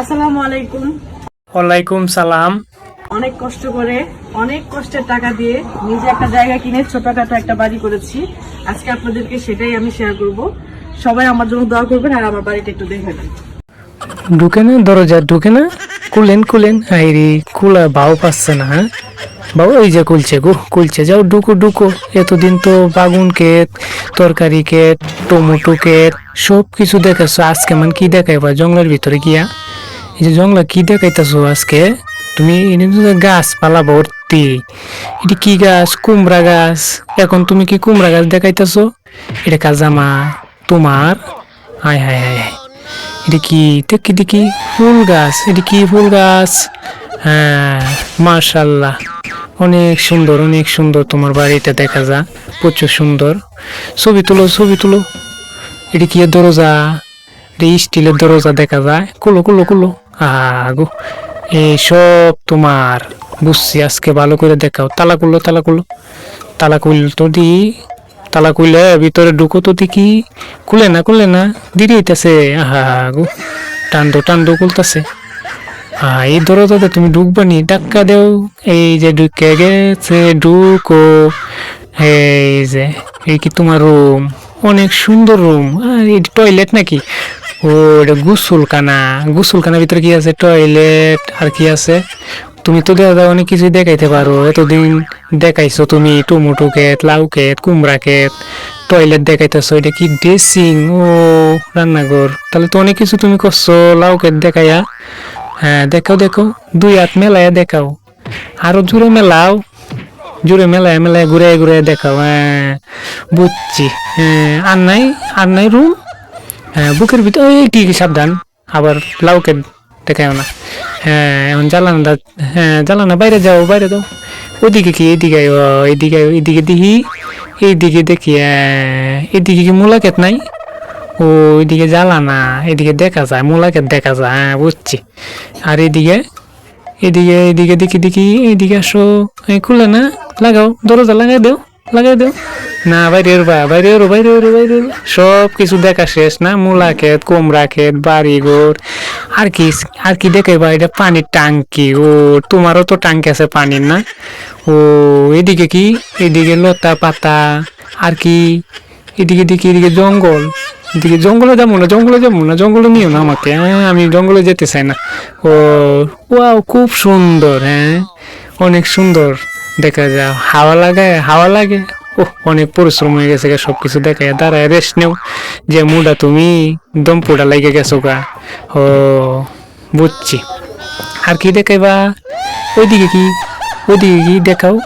আসসালামু আলাইকুম। ওয়ালাইকুম সালাম। অনেক কষ্ট করে অনেক কষ্টের টাকা দিয়ে নিজে একটা জায়গা কিনে ছোটখাটো একটা বাড়ি করেছি। আজকে আপনাদেরকে সেটাই আমি শেয়ার করব। সবাই আমার জন্য দোয়া করবেন আর আমার বাড়িটা একটু দেখে নেন। ঢুকে না দরজা ঢুকে না। কুলেন কুলেন। হাইরি কুলা বাও পাচ্ছে না হ্যাঁ? বাবু ওই যে কুলছে গো কুলছে। যাও ডুকো ডুকো এতদিন তো বাগুন কেট তরকারি কেট টমেটো কেট সব কিছু দেখাচ্ছ আজকে মানে কি দেখাইবা? জঙ্গলের ভিতরে গিয়া? এই যে জঙ্গলা কি দেখাইতেছো আজকে? তুমি গাছপালা ভর্তি। এটি কি গাছ? কুমড়া গাছ। এখন তুমি কি কুমড়া গাছ দেখাইতেছো? এটা কাজামা তোমার? হায় হায় হায় এটা কি? দেখি দেখি ফুল গাছ। এটা কি ফুল গাছ? হ্যাঁ মার্শাল্লাহ অনেক সুন্দর অনেক সুন্দর তোমার বাড়িটা দেখা যা, প্রচুর সুন্দর। ছবি তুলো ছবি তুলো। এটা কি দরজা? এটা স্টিলের দরজা দেখা যায়। কুলো কুলো কুলো। আগো এই সব তোমার, বুঝছি, আজকে ভালো করে দেখাও। তালা কুলো তালা কুলো তালা কুল তো দি, তালা খুলে ভিতরে ঢুকো তো দেখি। খুলে না খুলে না দিদি হইতাছে। আহা গো টান্দো টান্দো খুলতাছে। আহ এই দরজাতে তুমি ঢুকবানি ডাক্কা দেও। এই যে ঢুকে গেছে, ঢুকো। এই যে, এই কি তোমার রুম অনেক সুন্দর রুম আর, এই টয়লেট নাকি? ও, এটা গুসুলখানা। গুসুলখানার ভিতরে কি আছে? টয়লেট আর কি আছে? তুমি তো দেখা যায় অনেক কিছুই দেখাইতে পারো। এতদিন দেখাইছো তুমি টমেটো কেট লাউ কেট কুমড়া কেট টয়লেট দেখাইতেছো, এটা কি ড্রেসিং? ও, রান্নাঘর। তাহলে তো অনেক কিছু তুমি করছ লাউ কেট দেখাইয়া। হ্যাঁ দেখাও দেখো দুই হাত মেলায়া দেখাও। আরও জোরে মেলাও। জোরে মেলায় মেলায় ঘুরে ঘুরে দেখাও। হ্যাঁ বুঝছি। হ্যাঁ আর নাই আর নাই রুম হ্যাঁ বুকের ভিতরে এই ঠিক সাবধান। আবার লাউকে দেখাও না। হ্যাঁ এখন জ্বালানা হ্যাঁ জ্বালানা বাইরে যাও বাইরে যাও। ওইদিকে কি এদিকে আয়, এইদিকে দেখি এইদিকে দেখি হ্যাঁ, এইদিকে কি মোলাকেত নাই? ও ওইদিকে জ্বালানা এদিকে দেখা যায় মোলাকেত দেখা যায় হ্যাঁ বুঝছি। আর এদিকে এদিকে এদিকে দেখি দেখি এইদিকে আসো। খুলে না লাগাও দরজা লাগাই দেও লাগাই দেও। না, বাইরে বা বাইরে বাইরে বাইরে। সব কিছু দেখা শেষ না মূলা ক্ষেত কুমড়া ক্ষেত বাড়ি ঘর আর কি আর কি দেখে বা এটা পানির টাঙ্কি ও, তোমারও তো টাঙ্কি আছে পানির না? ও, এদিকে কি? এদিকে লতা পাতা। আর কি? এদিকে দেখি এদিকে জঙ্গল। এদিকে জঙ্গলে যাব না, জঙ্গলে যাব না, জঙ্গলে নিও না আমাকে। হ্যাঁ আমি জঙ্গলে যেতে চাই না। ও, ওয়াও, খুব সুন্দর হ্যাঁ। অনেক সুন্দর। দেখা যায় হাওয়া লাগে হাওয়া লাগে। অনেক পরিশ্রম হয়ে গেছে সব কিছু দেখায় দাঁড়ায় রেস্ট নেও। যে মুডা তুমি দম পোড়া লাগে গেছো গা। ও, বুঝছি। আর কি দেখাইবা? ওইদিকে কি? ওইদিকে কি দেখাও?